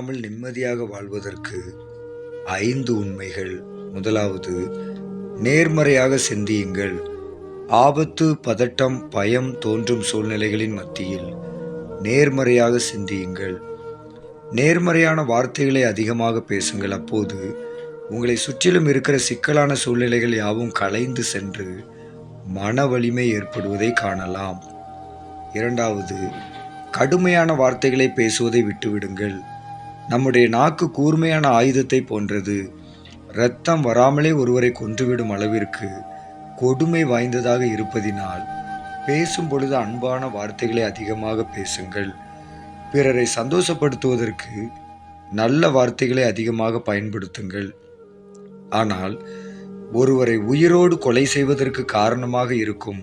இல்லாமல் நிம்மதியாக வாழ்வதற்கு ஐந்து உண்மைகள். முதலாவது நேர்மறையாக சிந்தியுங்கள். ஆபத்து பதட்டம் பயம் தோன்றும் சூழ்நிலைகளின் மத்தியில் நேர்மறையாக சிந்தியுங்கள். நேர்மறையான வார்த்தைகளை அதிகமாக பேசுங்கள். அப்போது உங்களை சுற்றிலும் இருக்கிற சிக்கலான சூழ்நிலைகள் யாவும் கலைந்து சென்று மன வலிமை ஏற்படுவதை காணலாம். இரண்டாவது கடுமையான வார்த்தைகளை பேசுவதை விட்டுவிடுங்கள். நம்முடைய நாக்கு கூர்மையான ஆயுதத்தை போன்றது. இரத்தம் வராமலே ஒருவரை கொன்றுவிடும் அளவிற்கு கொடுமை வாய்ந்ததாக இருப்பதினால் பேசும் பொழுது அன்பான வார்த்தைகளை அதிகமாக பேசுங்கள். பிறரை சந்தோஷப்படுத்துவதற்கு நல்ல வார்த்தைகளை அதிகமாக பயன்படுத்துங்கள். ஆனால் ஒருவரை உயிரோடு கொலை செய்வதற்கு காரணமாக இருக்கும்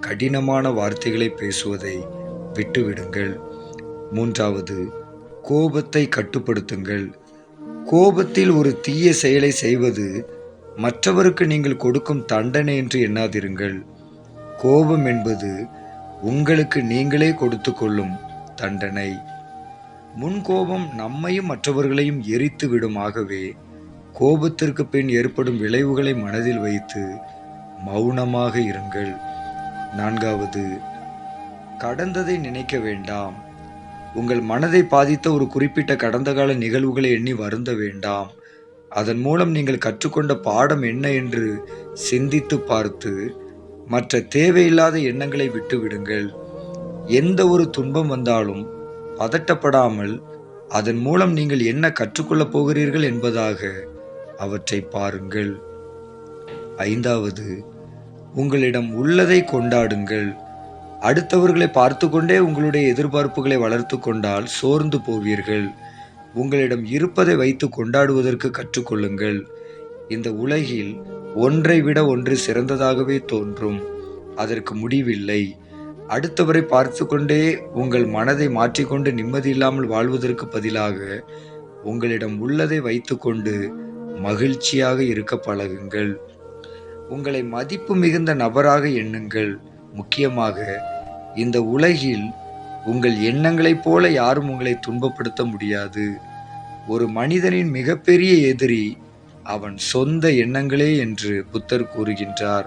கடினமான வார்த்தைகளை பேசுவதை விட்டுவிடுங்கள். மூன்றாவது கோபத்தை கட்டுப்படுத்துங்கள். கோபத்தில் ஒரு தீய செயலை செய்வது மற்றவருக்கு நீங்கள் கொடுக்கும் தண்டனை என்று எண்ணாதிருங்கள். கோபம் என்பது உங்களுக்கு நீங்களே கொடுத்து கொள்ளும் தண்டனை. முன்கோபம் நம்மையும் மற்றவர்களையும் எரித்து விடும். ஆகவே கோபத்திற்கு பின் ஏற்படும் விளைவுகளை மனதில் வைத்து மௌனமாக இருங்கள். நான்காவது கடந்ததை நினைக்க வேண்டாம். உங்கள் மனதை பாதித்த ஒரு குறிப்பிட்ட கடந்த கால நிகழ்வுகளை எண்ணி வருந்த வேண்டாம். அதன் மூலம் நீங்கள் கற்றுக்கொண்ட பாடம் என்ன என்று சிந்தித்து பார்த்து மற்ற தேவையில்லாத எண்ணங்களை விட்டுவிடுங்கள் எந்த ஒரு துன்பம் வந்தாலும் பதட்டப்படாமல் அதன் மூலம் நீங்கள் என்ன கற்றுக்கொள்ளப் போகிறீர்கள் என்பதாக அவற்றை பாருங்கள். ஐந்தாவது உங்களிடம் உள்ளதை கொண்டாடுங்கள். அடுத்தவர்களை பார்த்து கொண்டே உங்களுடைய எதிர்பார்ப்புகளை வளர்த்து கொண்டால் சோர்ந்து போவீர்கள். உங்களிடம் இருப்பதை வைத்து கொண்டாடுவதற்கு கற்றுக்கொள்ளுங்கள். இந்த உலகில் ஒன்றை விட ஒன்று சிறந்ததாகவே தோன்றும். அதற்கு முடிவில்லை. அடுத்தவரை பார்த்து கொண்டே உங்கள் மனதை மாற்றிக்கொண்டு நிம்மதி இல்லாமல் வாழ்வதற்கு பதிலாக உங்களிடம் உள்ளதை வைத்துக்கொண்டு மகிழ்ச்சியாக இருக்க பழகுங்கள். உங்களை மதிப்பு மிகுந்த நபராக எண்ணுங்கள். முக்கியமாக இந்த உலகில் உங்கள் எண்ணங்களைப் போல யாரும் உங்களை துன்பப்படுத்த முடியாது. ஒரு மனிதனின் மிகப்பெரிய எதிரி அவன் சொந்த எண்ணங்களே என்று புத்தர் கூறுகின்றார்.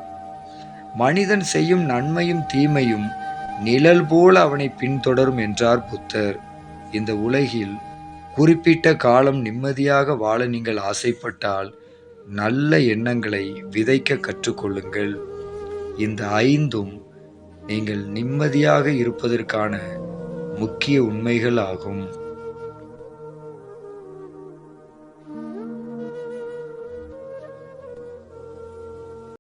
மனிதன் செய்யும் நன்மையும் தீமையும் நிழல் போல அவனை பின்தொடரும் என்றார் புத்தர். இந்த உலகில் குறிப்பிட்ட காலம் நிம்மதியாக வாழ நீங்கள் ஆசைப்பட்டால் நல்ல எண்ணங்களை விதைக்க கற்றுக்கொள்ளுங்கள். இந்த ஐந்தும் நீங்கள் நிம்மதியாக இருப்பதற்கான முக்கிய உண்மைகள் ஆகும்.